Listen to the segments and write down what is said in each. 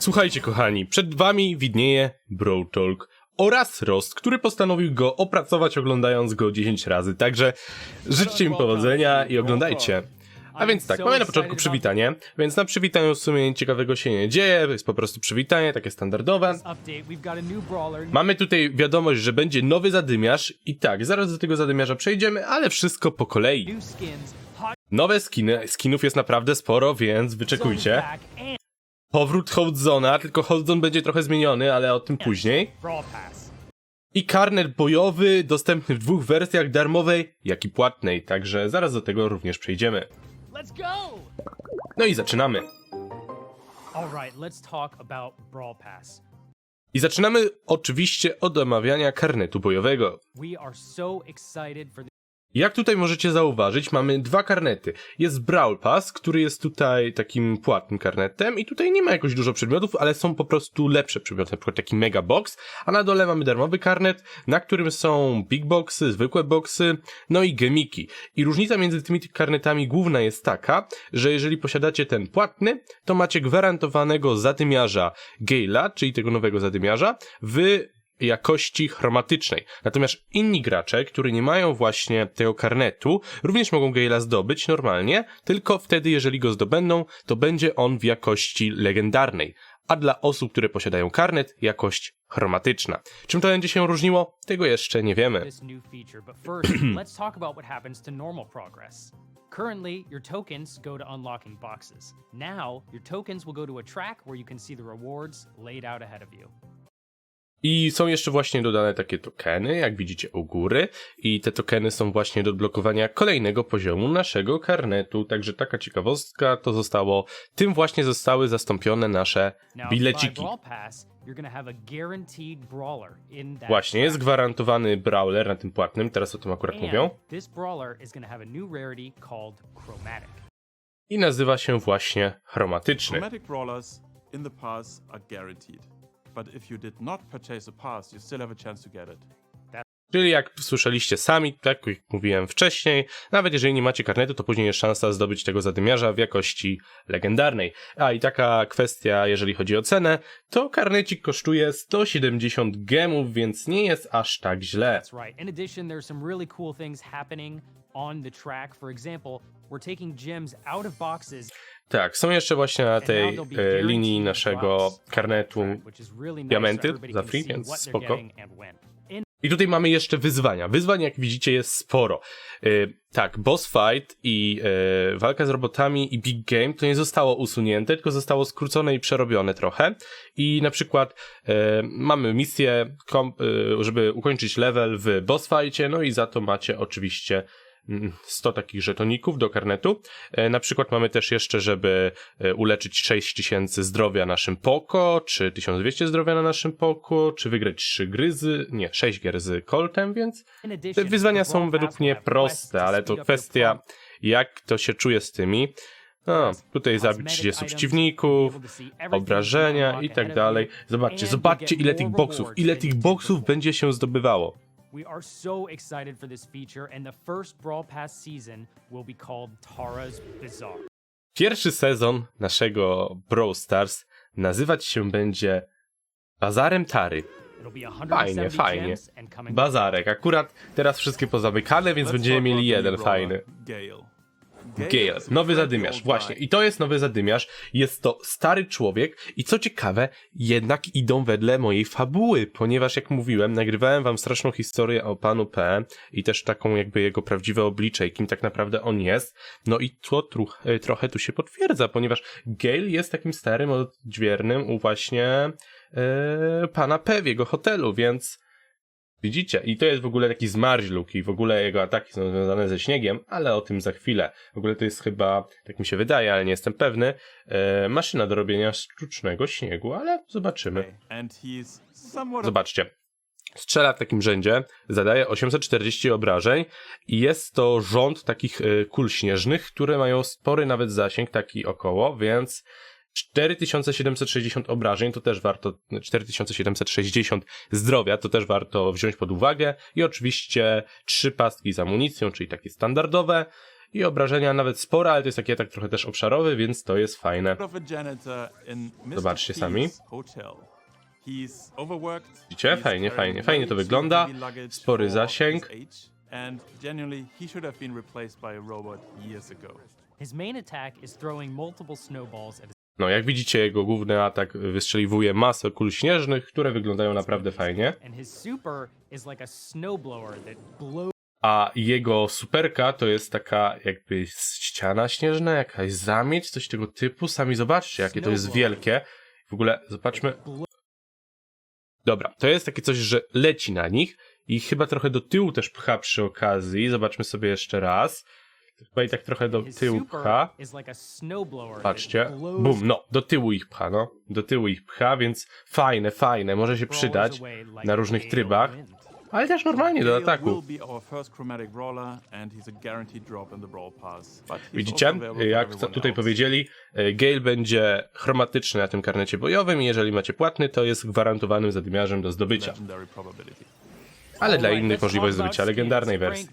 Słuchajcie, kochani, przed wami widnieje Bro Talk oraz Rost, który postanowił go opracować oglądając go 10 razy, także życzcie mi powodzenia i oglądajcie. A więc tak, mamy na początku przywitanie, więc na przywitaniu w sumie nic ciekawego się nie dzieje, jest po prostu przywitanie, takie standardowe. Mamy tutaj wiadomość, że będzie nowy zadymiarz i tak, zaraz do tego zadymiarza przejdziemy, ale wszystko po kolei. Nowe skiny, skinów jest naprawdę sporo, więc wyczekujcie. Powrót Holdzona, tylko Holdzon będzie trochę zmieniony, ale o tym później. I karnet bojowy, dostępny w dwóch wersjach, darmowej, jak i płatnej, także zaraz do tego również przejdziemy. No i zaczynamy. I zaczynamy oczywiście od omawiania karnetu bojowego. Jak tutaj możecie zauważyć, mamy dwa karnety. Jest Brawl Pass, który jest tutaj takim płatnym karnetem i tutaj nie ma jakoś dużo przedmiotów, ale są po prostu lepsze przedmioty, na przykład taki Mega Box, a na dole mamy darmowy karnet, na którym są Big Boxy, zwykłe boxy, no i gemiki. I różnica między tymi karnetami główna jest taka, że jeżeli posiadacie ten płatny, to macie gwarantowanego zadymiarza Gale'a, czyli tego nowego zadymiarza, w jakości chromatycznej. Natomiast inni gracze, którzy nie mają właśnie tego karnetu, również mogą Gale'a zdobyć normalnie, tylko wtedy, jeżeli go zdobędą, to będzie on w jakości legendarnej. A dla osób, które posiadają karnet, jakość chromatyczna. Czym to będzie się różniło? Tego jeszcze nie wiemy. Currently, your tokens go to unlocking boxes. Now, your tokens will go to a track where you can see the rewards laid out ahead of you. I są jeszcze właśnie dodane takie tokeny, jak widzicie u góry, i te tokeny są właśnie do odblokowania kolejnego poziomu naszego karnetu. Także taka ciekawostka to zostało, tym właśnie zostały zastąpione nasze bileciki. Właśnie, jest gwarantowany brawler na tym płatnym, teraz o tym akurat mówią. I nazywa się właśnie chromatyczny. Chromatic brawlers in the pass are guaranteed. But if you did not purchase a pass, you still have a chance to get it. Czyli jak słyszeliście sami, tak jak mówiłem wcześniej, nawet jeżeli nie macie karnetu, to później jest szansa zdobyć tego zadymiarza w jakości legendarnej. A i taka kwestia, jeżeli chodzi o cenę, to karnecik kosztuje 170 gemów, więc nie jest aż tak źle. That's right. In addition, there's some really cool things happening on the track. For example, Tak, są jeszcze właśnie na tej e, linii naszego karnetu diamenty za free, więc spoko. I tutaj mamy jeszcze wyzwania. Wyzwań, jak widzicie, jest sporo. Yy, tak, boss fight i yy, walka z robotami i big game to nie zostało usunięte, tylko zostało skrócone i przerobione trochę. I na przykład yy, mamy misję, żeby ukończyć level w boss fightie, no i za to macie oczywiście 100 takich żetoników do karnetu. E, Na przykład mamy też jeszcze, żeby e, uleczyć 6000 zdrowia naszym Poko, czy 1200 zdrowia na naszym Poko, czy wygrać 3 gry z, nie, 6 gier z Coltem, więc te wyzwania są według mnie proste, ale to kwestia jak to się czuje z tymi. No, tutaj zabić 30 przeciwników, obrażenia i tak dalej. Zobaczcie, zobaczcie ile tych boksów, ile tych boksów będzie się zdobywało. We are so excited for this feature, and the first Brawl Pass season will be called Tara's Bazaar. Pierwszy sezon naszego Brawl Stars nazywać się będzie Bazarem Tary. It'll be 170 Fajnie, fajnie. Bazarek. Akurat teraz wszystkie pozamykane, więc będziemy mieli jeden fajny. Gale. Gale, nowy zadymiarz, właśnie. I to jest nowy zadymiarz. Jest to stary człowiek i co ciekawe, jednak idą wedle mojej fabuły, ponieważ jak mówiłem, nagrywałem wam straszną historię o panu P i też taką jakby jego prawdziwe oblicze i kim tak naprawdę on jest. No i to truch, e, trochę tu się potwierdza, ponieważ Gale jest takim starym odźwiernym u właśnie e, pana P w jego hotelu, więc Widzicie? I to jest w ogóle taki zmarzluk i w ogóle jego ataki są związane ze śniegiem, ale o tym za chwilę. W ogóle to jest chyba, tak mi się wydaje, ale nie jestem pewny, e, maszyna do robienia sztucznego śniegu, ale zobaczymy. Zobaczcie. Strzela w takim rzędzie, zadaje 840 obrażeń i jest to rząd takich e, kul śnieżnych, które mają spory nawet zasięg, taki około, więc 4760 obrażeń to też warto, 4760 zdrowia to też warto wziąć pod uwagę i oczywiście trzy pastki z amunicją, czyli takie standardowe i obrażenia nawet spore, ale to jest taki atak trochę też obszarowy, więc to jest fajne. Zobaczcie sami. Widzicie? Fajnie, fajnie, fajnie to wygląda. Spory zasięg. his age, And genuinely, he should have been replaced by a robot years ago. His main attack is throwing multiple snowballs at No, jak widzicie, jego główny atak wystrzeliwuje masę kul śnieżnych, które wyglądają naprawdę fajnie. A jego superka to jest taka jakby ściana śnieżna, jakaś zamieć, coś tego typu. Sami zobaczcie, jakie to jest wielkie. W ogóle zobaczmy. Dobra, to jest takie coś, że leci na nich i chyba trochę do tyłu też pcha przy okazji. Zobaczmy sobie jeszcze raz. Chyba i tak trochę do tyłu pcha. Patrzcie. Bum, no, do tyłu ich pcha, no. Do tyłu ich pcha, więc fajne, fajne. Może się przydać na różnych trybach. Ale też normalnie do ataku. Widzicie? Jak tutaj powiedzieli, e, Gale będzie chromatyczny na tym karnecie bojowym i jeżeli macie płatny, to jest gwarantowanym zadymiarzem do zdobycia. Ale dla innych możliwość zdobycia legendarnej wersji.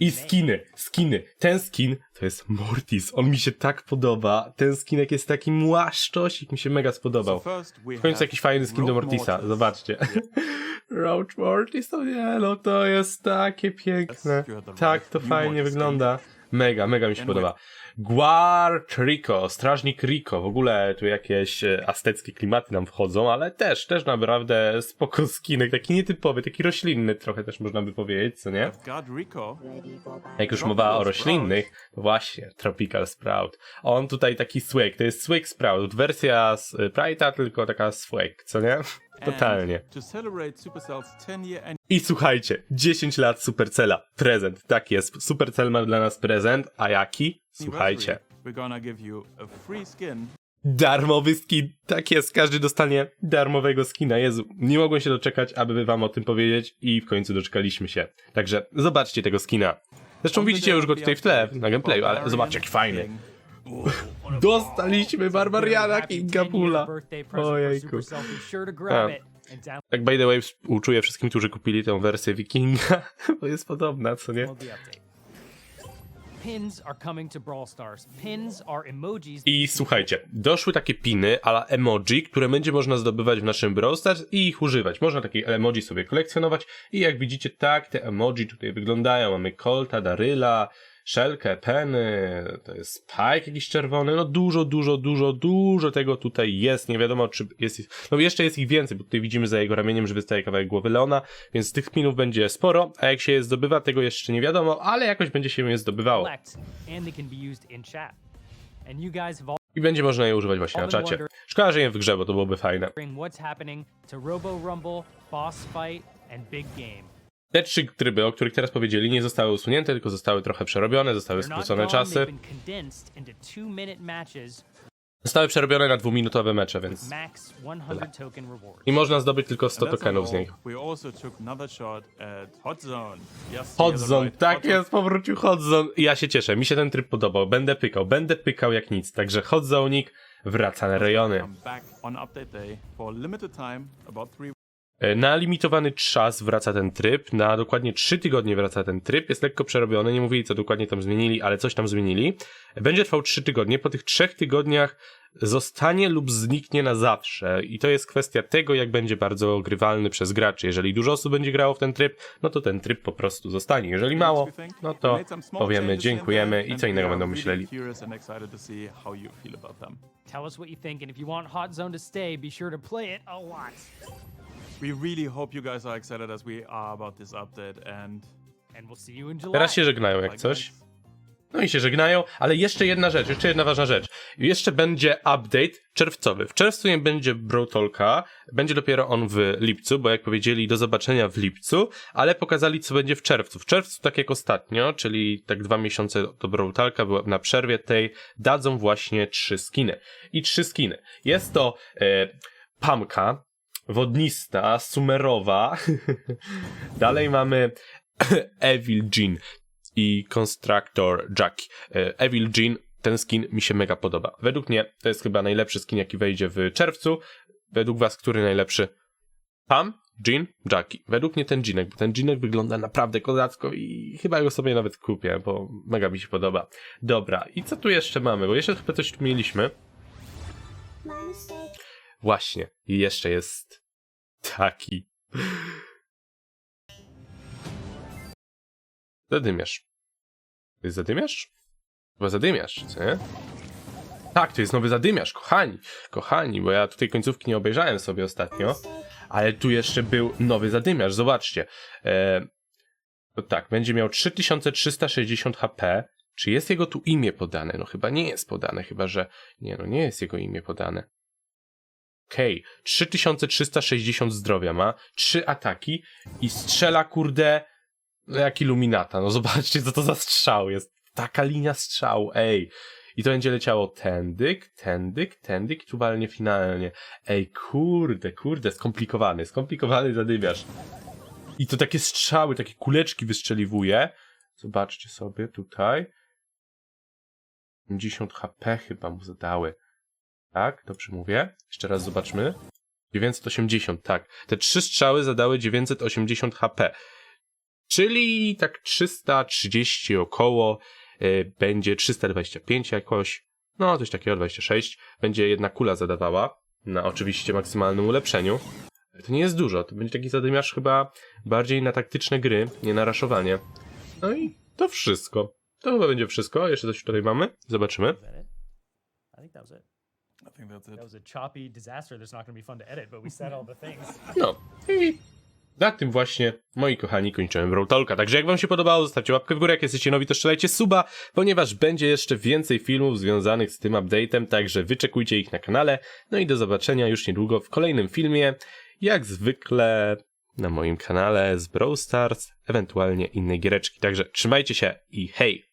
I skiny, skiny. Ten skin to jest Mortis. On mi się tak podoba. Ten skinek jest taki młaszczosik, mi się mega spodobał. W końcu jakiś fajny skin do Mortisa, Mortis. zobaczcie. Roach Mortis, to nie, no to jest takie piękne. Tak to fajnie wygląda. Mega, mega mi się podoba. Guard Rico, strażnik Rico. W ogóle tu jakieś e, azteckie klimaty nam wchodzą, ale też, też naprawdę spoko skinek. Taki nietypowy, taki roślinny trochę też można by powiedzieć, co nie? Jak już mowa o roślinnych, właśnie Tropical Sprout. On tutaj taki swag, to jest swag Sprout, wersja z y, Prite'a, tylko taka swag, co nie? Totalnie. And to celebrate Supercell's 10 year I słuchajcie, 10 lat Supercella, prezent, tak jest, Supercell ma dla nas prezent, a jaki? Słuchajcie, darmowy skin, tak jest, każdy dostanie darmowego skina, Jezu, nie mogłem się doczekać, aby wam o tym powiedzieć i w końcu doczekaliśmy się. Także zobaczcie tego skina. Zresztą widzicie już go tutaj w tle, na gameplayu, ale zobaczcie jaki fajny. Dostaliśmy Barbariana Kinga Pula. Ojejku. A. Tak by the way współczuję wszystkim, którzy kupili tę wersję Wikinga, bo jest podobna, co nie? I słuchajcie, doszły takie piny ala emoji, które będzie można zdobywać w naszym Brawl Stars i ich używać. Można takie emoji sobie kolekcjonować i jak widzicie, tak te emoji tutaj wyglądają. Mamy Colta, Daryla, Szelkę, Penny, to jest Spike jakiś czerwony, no dużo, dużo, dużo, dużo tego tutaj jest. Nie wiadomo, czy jest, no jeszcze jest ich więcej, bo tutaj widzimy za jego ramieniem, że wystaje kawałek głowy Leona, więc tych pinów będzie sporo, a jak się je zdobywa, tego jeszcze nie wiadomo, ale jakoś będzie się je zdobywało. I będzie można je używać właśnie na czacie. Szkoda, że nie w grze, bo to byłoby fajne. Te trzy tryby, o których teraz powiedzieli, nie zostały usunięte, tylko zostały trochę przerobione, zostały skrócone czasy. Zostały przerobione na dwuminutowe mecze, więc... max 100 token reward. I można zdobyć tylko 100 And that's tokenów z nich. all. We also took another shot at Hot Zone. Yes, Hot you heard Zone, right. tak jest, powrócił Hot Zone. I ja się cieszę, mi się ten tryb podobał. Będę pykał, będę pykał jak nic. Także Hot Zone'ik wraca na rejony. E, Na limitowany czas wraca ten tryb, na dokładnie 3 tygodnie wraca ten tryb, jest lekko przerobiony, nie mówili co dokładnie tam zmienili, ale coś tam zmienili. Będzie trwał 3 tygodnie, po tych 3 tygodniach zostanie lub zniknie na zawsze i to jest kwestia tego, jak będzie bardzo grywalny przez graczy. Jeżeli dużo osób będzie grało w ten tryb, no to ten tryb po prostu zostanie. Jeżeli mało, no to powiemy dziękujemy i co innego będą myśleli. Tell us what you think, and if you want Hot Zone to stay, be sure to play it a lot. We really hope you guys are excited as we are about this update and And we'll see you in July. Teraz się żegnają jak coś. No i się żegnają, ale jeszcze jedna rzecz, jeszcze jedna ważna rzecz. Jeszcze będzie update czerwcowy. W czerwcu nie będzie Brotolka, będzie dopiero on w lipcu, bo jak powiedzieli, do zobaczenia w lipcu, ale pokazali, co będzie w czerwcu. W czerwcu, tak jak ostatnio, czyli tak dwa miesiące do Brotalka, była na przerwie tej, dadzą właśnie trzy skiny. I trzy skiny. Jest to e, Pamka, wodnista, sumerowa. Dalej mamy Evil Jean i Constructor Jackie. Evil Jean, ten skin mi się mega podoba. Według mnie to jest chyba najlepszy skin, jaki wejdzie w czerwcu. Według was, który najlepszy? Pam, Jean? Jackie. Według mnie ten Jeanek, bo ten Jeanek wygląda naprawdę kozacko i chyba go sobie nawet kupię, bo mega mi się podoba. Dobra, i co tu jeszcze mamy? Bo jeszcze chyba coś tu mieliśmy. Właśnie, i jeszcze jest taki. Zadymiarz. To jest zadymiarz? Chyba zadymiarz, co nie? Tak, to jest nowy zadymiarz, kochani, kochani, bo ja tutaj końcówki nie obejrzałem sobie ostatnio, ale tu jeszcze był nowy zadymiarz, zobaczcie. E, to tak, będzie miał 3360 HP. Czy jest jego tu imię podane? No chyba nie jest podane, chyba że... Nie, no nie jest jego imię podane. Okej, 3360 zdrowia ma, 3 ataki i strzela, kurde, no jak iluminata. No zobaczcie, co to za strzał jest. Taka linia strzału, ej. I to będzie leciało tędyk, tędyk, tędyk i tu walnie finalnie. Ej, kurde, kurde, skomplikowany, skomplikowany zadymiarz. I to takie strzały, takie kuleczki wystrzeliwuje. Zobaczcie sobie tutaj. 50 HP chyba mu zadały. Tak, dobrze mówię. Jeszcze raz zobaczmy. 980, tak. Te trzy strzały zadały 980 HP. Czyli tak 330 około. y, będzie 325 jakoś. No, coś takiego, 26. Będzie jedna kula zadawała. Na oczywiście maksymalnym ulepszeniu. To nie jest dużo. To będzie taki zadymiarz chyba bardziej na taktyczne gry, nie na raszowanie. No i to wszystko. To chyba będzie wszystko. Jeszcze coś tutaj mamy. Zobaczymy. I think that's it. That was a choppy disaster that's not going to be fun to edit, but we said all the things. No i na tym właśnie, moi kochani, kończymy Brawl Talka. Także jak wam się podobało, zostawcie łapkę w górę, jak jesteście nowi, to strzelajcie suba, ponieważ będzie jeszcze więcej filmów związanych z tym update'em, także wyczekujcie ich na kanale. No i do zobaczenia już niedługo w kolejnym filmie, jak zwykle na moim kanale z Brawl Stars, ewentualnie innej giereczki. Także trzymajcie się i hej!